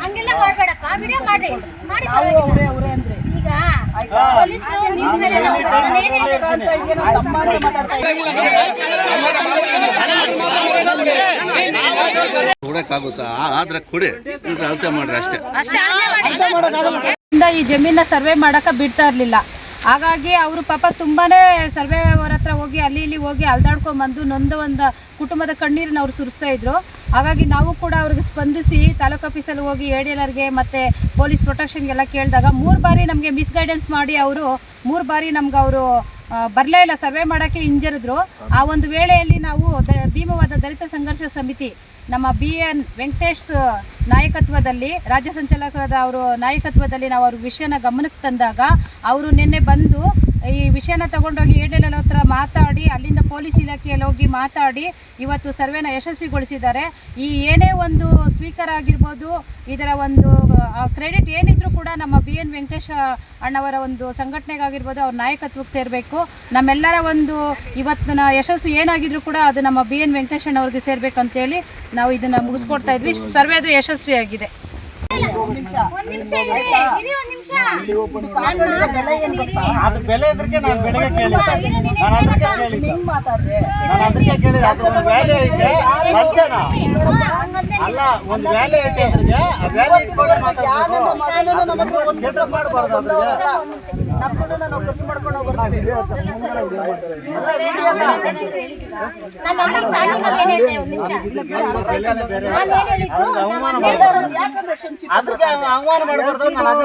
ಹಂಗೆಲ್ಲ ಮಾಡ್ಬೇಡಪ್ಪ ವಿಡಿಯೋ ಮಾಡಿ. ಈಗ? ಕೊಡಕ್ಕಾಗುತ್ತಾ ಆದ್ರೆ ಕೊಡಿ. ಅಳತೆ ಮಾಡ್ರಿ ಅಷ್ಟೇ. ಈ ಜಮೀನ ಸರ್ವೆ ಮಾಡಕ ಬಿಡ್ತಾ ಇರ್ಲಿಲ್ಲ. ಹಾಗಾಗಿ ಅವರು ಪಾಪ ತುಂಬಾನೇ ಸರ್ವೆ ಅವರ ಹತ್ರ ಹೋಗಿ ಅಲ್ಲಿ ಇಲ್ಲಿ ಹೋಗಿ ಅಲ್ದಾಡ್ಕೊಂಡ್ ಬಂದು ನೊಂದು ಒಂದು ಕುಟುಂಬದ ಕಣ್ಣೀರನ್ನ ಅವರು ಸುರಿಸ್ತಾ ಇದ್ರು. ಹಾಗಾಗಿ ನಾವು ಕೂಡ ಅವ್ರಿಗೆ ಸ್ಪಂದಿಸಿ ತಾಲೂಕು ಆಫೀಸಲ್ಲಿ ಹೋಗಿ ಎಡಿಎಲ್ಆರ್ಗೆ ಮತ್ತೆ ಪೊಲೀಸ್ ಪ್ರೊಟೆಕ್ಷನ್ಗೆಲ್ಲ ಕೇಳಿದಾಗ ಮೂರು ಬಾರಿ ನಮಗೆ ಮಿಸ್ಗೈಡೆನ್ಸ್ ಮಾಡಿ ಅವರು ಮೂರು ಬಾರಿ ನಮ್ಗೆ ಅವರು ಬರಲೇ ಇಲ್ಲ. ಸರ್ವೆ ಮಾಡೋಕ್ಕೆ ಹಿಂಜರಿದ್ರು. ಆ ಒಂದು ವೇಳೆಯಲ್ಲಿ ನಾವು ಭೀಮವಾದ ದಲಿತ ಸಂಘರ್ಷ ಸಮಿತಿ, ನಮ್ಮ ಬಿ ಎನ್ ವೆಂಕಟೇಶ್ ನಾಯಕತ್ವದಲ್ಲಿ, ರಾಜ್ಯ ಸಂಚಾಲಕರಾದ ಅವರು ನಾಯಕತ್ವದಲ್ಲಿ ನಾವು ಅವ್ರ ವಿಷಯನ ಗಮನಕ್ಕೆ ತಂದಾಗ, ಅವರು ನಿನ್ನೆ ಬಂದು ಈ ವಿಷಯನ ತಗೊಂಡೋಗಿ ಎಲ್ ಹತ್ರ ಮಾತಾಡಿ, ಅಲ್ಲಿಂದ ಪೊಲೀಸ್ ಇಲಾಖೆಯಲ್ಲಿ ಹೋಗಿ ಮಾತಾಡಿ, ಇವತ್ತು ಸರ್ವೆನ ಯಶಸ್ವಿಗೊಳಿಸಿದ್ದಾರೆ. ಈ ಏನೇ ಒಂದು ಸ್ಪೀಕರ್ ಆಗಿರ್ಬೋದು, ಇದರ ಒಂದು ಕ್ರೆಡಿಟ್ ಏನಿದ್ರು ಕೂಡ ನಮ್ಮ ಬಿ ಎನ್ ವೆಂಕಟೇಶ ಅಣ್ಣವರ ಒಂದು ಸಂಘಟನೆಗಾಗಿರ್ಬೋದು, ಅವ್ರ ನಾಯಕತ್ವಕ್ಕೆ ಸೇರಬೇಕು. ನಮ್ಮೆಲ್ಲರ ಒಂದು ಇವತ್ತಿನ ಯಶಸ್ಸು ಏನಾಗಿದ್ರು ಕೂಡ ಅದು ನಮ್ಮ ಬಿ ಎನ್ ವೆಂಕಟೇಶ್ ಅಣ್ಣವ್ರಿಗೆ ಸೇರ್ಬೇಕಂತೇಳಿ ನಾವು ಇದನ್ನ ಮುಗಿಸ್ಕೊಡ್ತಾ ಇದ್ವಿ. ಸರ್ವೆ ಅದು ಯಶಸ್ವಿಯಾಗಿದೆ. ಅದು ಬೆಲೆ ಇದ್ರಿಗೆ ನಾನು ಬೆಳೆಗೆ ಕೇಳಿದ್ದೆ. ನಾನು ಅದಕ್ಕೆ? ಕೇಳಿದ್ದೆ. ನಾನು ಅದಕ್ಕೆ ಕೇಳಿದ್ದೆ. ಅದು ಒಂದು ವ್ಯಾಲ್ಯೂ ಐತೆ ಅಲ್ಲ ಒಂದು ವ್ಯಾಲ್ಯೂ ಐತೆ ಅದ್ರಿಗೆ. ಆ ವ್ಯಾಲ್ಯೂ ಇಟ್ಕೊಂಡು ಮಾತಾಡ್ಬೇಕು? ಮಾಡ್ಬಾರ್ದು ಅದ್ರಿಗೆ. ನಾನು ಮಾಡ್ಬಾರ್ದು ಅದ್ರಿಗೆ ಅವಮಾನ ಮಾಡ್ಬಾರ್ದು ನಾನು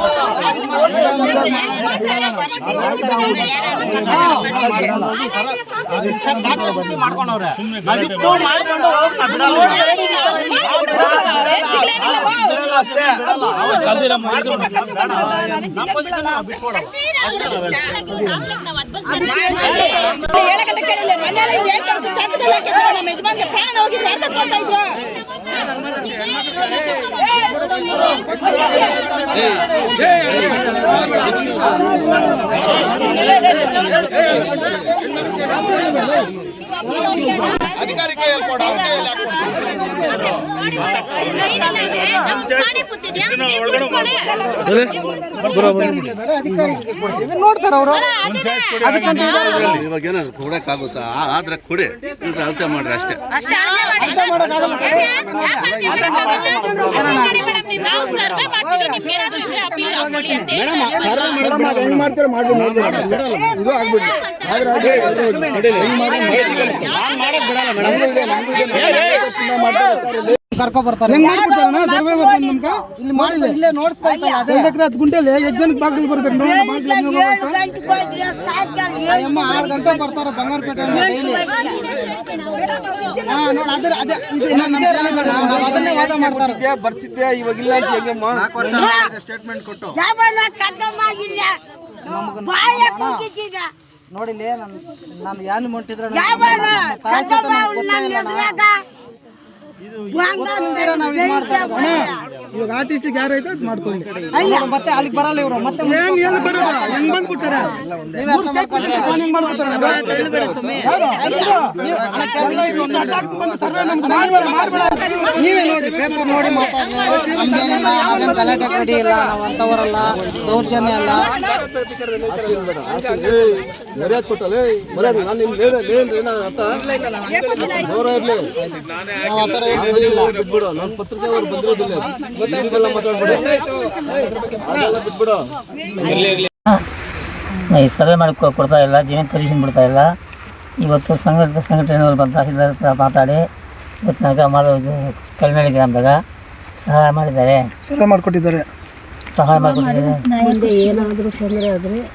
ನಮ್ಮ ಯಜಮಾನ್ಗೆ ಪ್ರಾಣ ಹೋಗಿದ್ರು ಅಂತ ಕೊಡ್ತಾ ಇದ್ರು అధికారిక వెళ్ళిపోవడం ಇವಾಗ ಕೊಡಕ್ಕಾಗುತ್ತಾ ಆದ್ರೆ ಕೊಡಿ ಇದು ಅಳತೆ ಮಾಡ್ರಿ ಅಷ್ಟೇ ಅಲ್ಲೇ ಮಾಡಿ ಅಪೀಲ್ ಹಾಕೊಳ್ಳಿ ಬರ್ತಾರೆ. ಹೆಂಗ್ ಮಾಡ್ಬಿಡ್ತಾರಣ್ಣ? ಸರ್ವೆ ಬರ್ತಾನೆ ನಮ್ಗ? ಇಲ್ಲಿ ಮಾಡಿಲ್ಲ ಇಲ್ಲೇ ನೋಡಿಸ್ತಾ ಅದೇ. ಎಕರೆ ಹತ್ತು ಗುಂಟೆಲಿ ಎಷ್ಟು ಜನಕ್ಕೆ ಬಾಗಿಲು ಬರ್ಬೇಕು. ನೋಡೋಣ ಬಾಗಿಲು ಹೆಂಗ್ ಹೋಗ್ಬೇಕು? ಅಯ್ಯಮ್ಮ ಆರು ಗಂಟೆ ಬರ್ತಾರೆ ಬಂಗಾರಪೇಟೆ ಡೈಲಿ. ಹಾ ನೋಡಿ ಅದೇ ಅದೇ ಇದು ನಾವು ಅದನ್ನೇ ವಾದ ಮಾಡ್ತಾರೆ. ಬರ್ಸಿದ್ದೆ ಇವಾಗ ಇಲ್ಲ ಅಂತ ಹೆಂಗಮ್ಮ ನೋಡಿಲ್ಲ ನಾನು ನಾನು ಯಾನ್ ಮುಟ್ಟಿದ್ರೆ ಗೊತ್ತೇ ಇಲ್ಲ ಇವಾಗ ಆರ್ ಟಿ ಸಿ ಯಾರು ಐತೆ ಅದು ಮಾಡ್ಕೊಳ್ಳಿ. ಇವ್ರು ಮತ್ತೆ ಅಲ್ಲಿಗೆ ಬರಲ್ಲ ಇವರು ಮತ್ತೆ ಏನ್ ಎಲ್ಲಿ ಬರೋದ? ಹೆಂಗ್ ಬಂದ್ಬಿಡ್ತಾರೆ ನೀವು- ನೋಡಿ ಪೇಪರ್ ನೋಡಿ ಮಾತಾಡಿ ನಮ್ದೇನಿಲ್ಲ ನಾವೇನ್ ಗಲಾಟೆ ಕಡಿ ಇಲ್ಲ ನಾವು ಅಂತವರಲ್ಲ ದೌರ್ಜನ್ಯ ಅಲ್ಲ ಮರ್ಯಾದೆ ಕೊಟ್ಟಲ್ಲ ಮರ್ಯಾದೆ ನಾನು ನಿಮ್ಗೆ ಏನ ಅರ್ಥ ಗೌರವ ಇರ್ಲಿ ನಾವು ಆ ಥರ ಏನ್ ಹೇಳಿಲ್ಲ. ಬಿಟ್ಬಿಡು ನನ್ನ ಪತ್ರಿಕೆ ಅವ್ರು ಬಂದಿರೋದಿಲ್ಲ ಮಾತಾಡ್ಬೇಡಿ ಬಿಟ್ಬಿಡು ಈ ಸರ್ವೆ ಮಾಡಿ ಕೊಡ್ತಾ ಇಲ್ಲ ಜಮೀನು ಪೊಸಿಷನ್ ಬಿಡ್ತಾ ಇಲ್ಲ ಇವತ್ತು ಸಂಘಟಿತ ಸಂಘಟನೆಯವರು ಬಂದ ತಹಸೀಲ್ದಾರ್ ಹತ್ರ ಮಾತಾಡಿ ಇವತ್ತು ನನಗೆ ಮಾಧವ ಕಲ್ಮೇಳಿ ಗ್ರಾಮದಾಗ ಸಹಾಯ ಮಾಡಿದ್ದಾರೆ. ಸಹಾಯ ಮಾಡಿಕೊಟ್ಟಿದ್ದಾರೆ. ಸಹಾಯ ಮಾಡಿಕೊಟ್ಟಿದ್ದಾರೆ.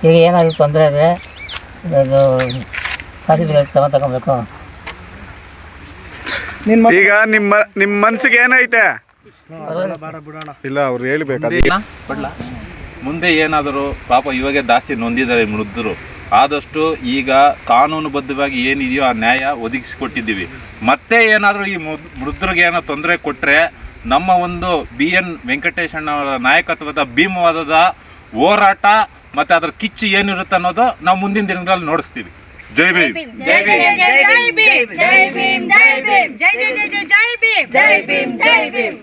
ಈಗ ಏನಾದರೂ ತೊಂದರೆ ಆದರೆ ಇದು ತಹಸೀಲ್ದಾರ್ ಕ್ರಮ ತಗೋಬೇಕು. ನಿನ್ ಈಗ ನಿಮ್ಮ ನಿಮ್ಮ ಮನಸ್ಸಿಗೆ ಏನೈತೆ? ಇಲ್ಲ ಅವ್ರು ಹೇಳ್ಬೇಕು. ಮುಂದೆ ಏನಾದರೂ ಪಾಪ ಇವಾಗೆ ಜಾಸ್ತಿ ನೊಂದಿದ್ದಾರೆ ಮೃದ್ಧರು ಆದಷ್ಟು ಈಗ ಕಾನೂನುಬದ್ಧವಾಗಿ ಏನಿದೆಯೋ ಆ ನ್ಯಾಯ ಒದಗಿಸಿಕೊಟ್ಟಿದ್ದೀವಿ ಮತ್ತೆ ಏನಾದರೂ ಈ ಮೃದ್ರಿಗೆ ಏನೋ ತೊಂದರೆ ಕೊಟ್ಟರೆ ನಮ್ಮ ಒಂದು ಬಿ ಎನ್ ವೆಂಕಟೇಶಣ್ಣವರ ನಾಯಕತ್ವದ ಭೀಮವಾದದ ಹೋರಾಟ ಮತ್ತು ಅದರ ಕಿಚ್ಚು ಏನಿರುತ್ತೆ ಅನ್ನೋದು ನಾವು ಮುಂದಿನ ದಿನಗಳಲ್ಲಿ ನೋಡಿಸ್ತೀವಿ ಜೈ ಭೀಮ್ ಜೈ ಭೀಮ್ ಜೈ ಭೀಮ್ ಜೈ ಭೀಮ್ ಜೈ ಭೀಮ್ ಜೈ ಜೈ ಜೈ ಭೀಮ್ ಜೈ ಭೀಮ್ ಜೈ ಭೀಮ್